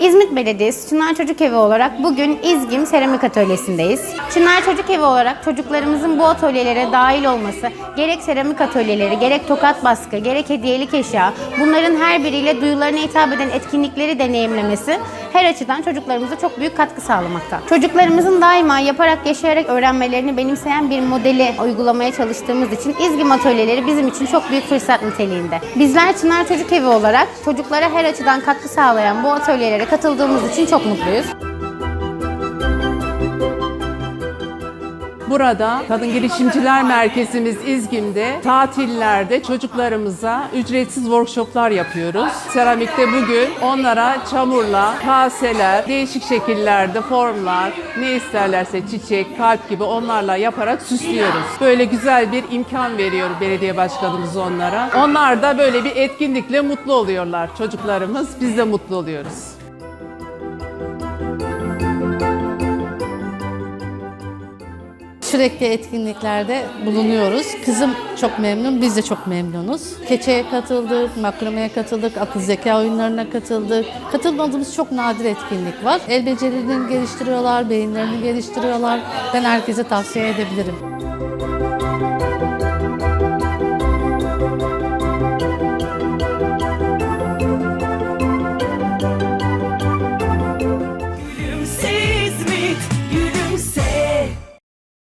İzmit Belediyesi Çınar Çocuk Evi olarak bugün İzgim Seramik Atölyesi'ndeyiz. Çınar Çocuk Evi olarak çocuklarımızın bu atölyelere dahil olması, gerek seramik atölyeleri, gerek tokat baskı, gerek hediyelik eşya, bunların her biriyle duyularına hitap eden etkinlikleri deneyimlemesi her açıdan çocuklarımıza çok büyük katkı sağlamakta. Çocuklarımızın daima yaparak, yaşayarak öğrenmelerini benimseyen bir modeli uygulamaya çalıştığımız için İzgim atölyeleri bizim için çok büyük fırsat niteliğinde. Bizler Çınar Çocuk Evi olarak çocuklara her açıdan katkı sağlayan bu atölyelere katıldığımız için çok mutluyuz. Burada Kadın Girişimciler Merkezimiz İzgim'de tatillerde çocuklarımıza ücretsiz workshoplar yapıyoruz. Seramikte bugün onlara çamurla kaseler, değişik şekillerde formlar, ne isterlerse çiçek, kalp gibi onlarla yaparak süslüyoruz. Böyle güzel bir imkan veriyor belediye başkanımız onlara. Onlar da böyle bir etkinlikle mutlu oluyorlar çocuklarımız. Biz de mutlu oluyoruz. Sürekli etkinliklerde bulunuyoruz. Kızım çok memnun, biz de çok memnunuz. Keçe'ye katıldık, makromeye katıldık, akıl zeka oyunlarına katıldık. Katılmadığımız çok nadir etkinlik var. El becerilerini geliştiriyorlar, beyinlerini geliştiriyorlar. Ben herkese tavsiye edebilirim.